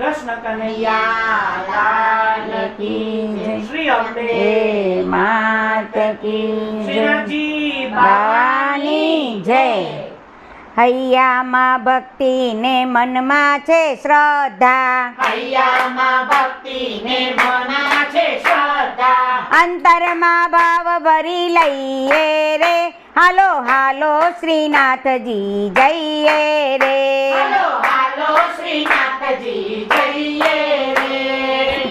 કૃષ્ણ કનૈયા લાલ કી શ્રી અંબે. માત કી જય. ભવાની જય. હૈયામાં ભક્તિ ને મનમાં છે શ્રદ્ધા. હૈયામાં ભક્તિ ને મનમાં છે શ્રદ્ધા. અંતરમાં ભાવ ભરી લઈએ રે. હાલો હાલો શ્રીનાથજી જઈએ રે. હાલો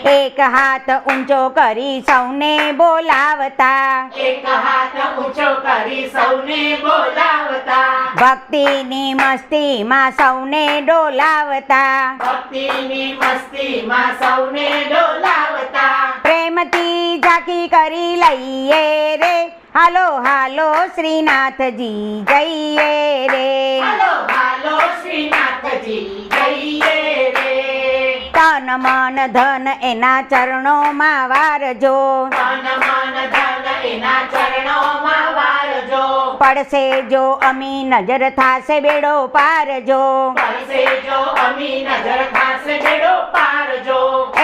એક હાથ ઊંચો કરી સૌને બોલાવતા એક હાથ ઊંચો કરી સૌને બોલાવતા ભક્તિની મસ્તીમાં સૌને ડોલાવતા ભક્તિની મસ્તીમાં સૌને ડોલાવતા પ્રેમથી ઝાંકી કરી લઈએ રે હાલો હાલો શ્રીનાથજી જઈએ રે મન ધન એના ચરણોમાં વારજો. પડશે જો અમી નજર થાશે બેડો પારજો.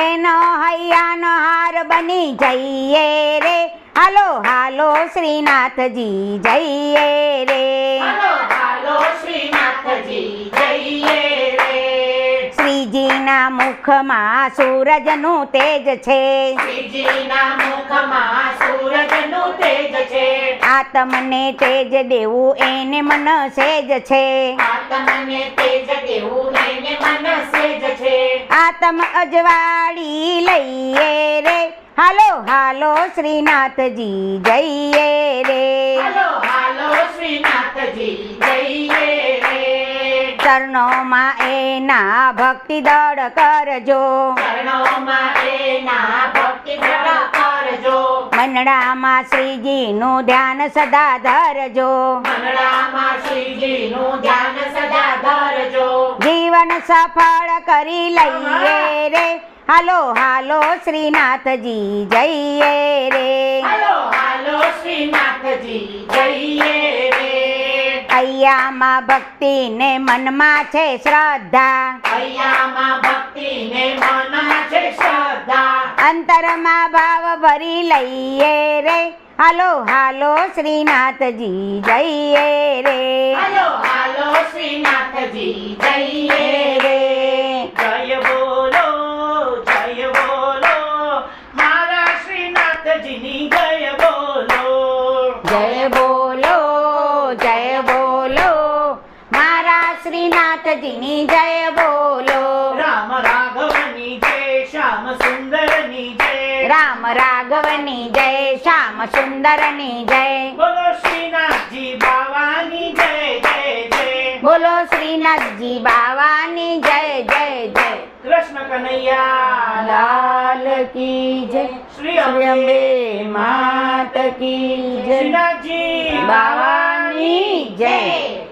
એનો હૈયાનો હાર બની જઈએ રે. હાલો હાલો શ્રીનાથજી જઈએ રે. હાલો હાલો શ્રીનાથજી શ્રીજીના મુખમાં સૂરજનું તેજ છે. શ્રીજીના મુખમાં સૂરજનું તેજ છે. આત્મને તેજ દેવું એને મન સેજ છે. આત્મને તેજ દેવું એને મન સેજ છે. આત્મ અજવાળી લઈએ રે. હાલો હાલો શ્રીનાથજી જઈએ રે. હાલો હાલો શ્રીનાથજી જઈએ ચરણોમાં એના ભક્તિ દળ કરજો. ભક્તિ દ્રઢ કરજો મંડળામાં શ્રીજીનું ધ્યાન મંગળામાં શ્રીજીનું ધ્યાન સદા ધરજો. જીવન સફળ કરી લઈએ રે. હાલો હાલો, શ્રીનાથજી, જઈએ રે. હૈયામાં ભક્તિ ને મનમાં છે શ્રદ્ધા. હૈયામાં ભક્તિ ને મનમાં છે શ્રદ્ધા. અંતરમાં ભાવ ભરી લઈએ રે. હાલો હાલો શ્રીનાથજી જઈએ રે. હાલો હાલો શ્રીનાથજી જઈએ રે. જય બોલો જય બોલો મારા શ્રીનાથજીની જય બોલો. જય બોલો. શ્રીનાથજીની જય બોલો. રામ રાઘવની જય શ્યામ સુંદરની જય. રામ રાઘવની જય શ્યામ સુંદરની જય. બોલો શ્રીનાથજી બાવાની જય જય જય. બોલો શ્રીનાથજી બાવાની જય જય જય. કૃષ્ણ કનૈયા લાલ કી જય. શ્રી અંબે માત કી જય. શ્રીનાથજી બાવાની જય.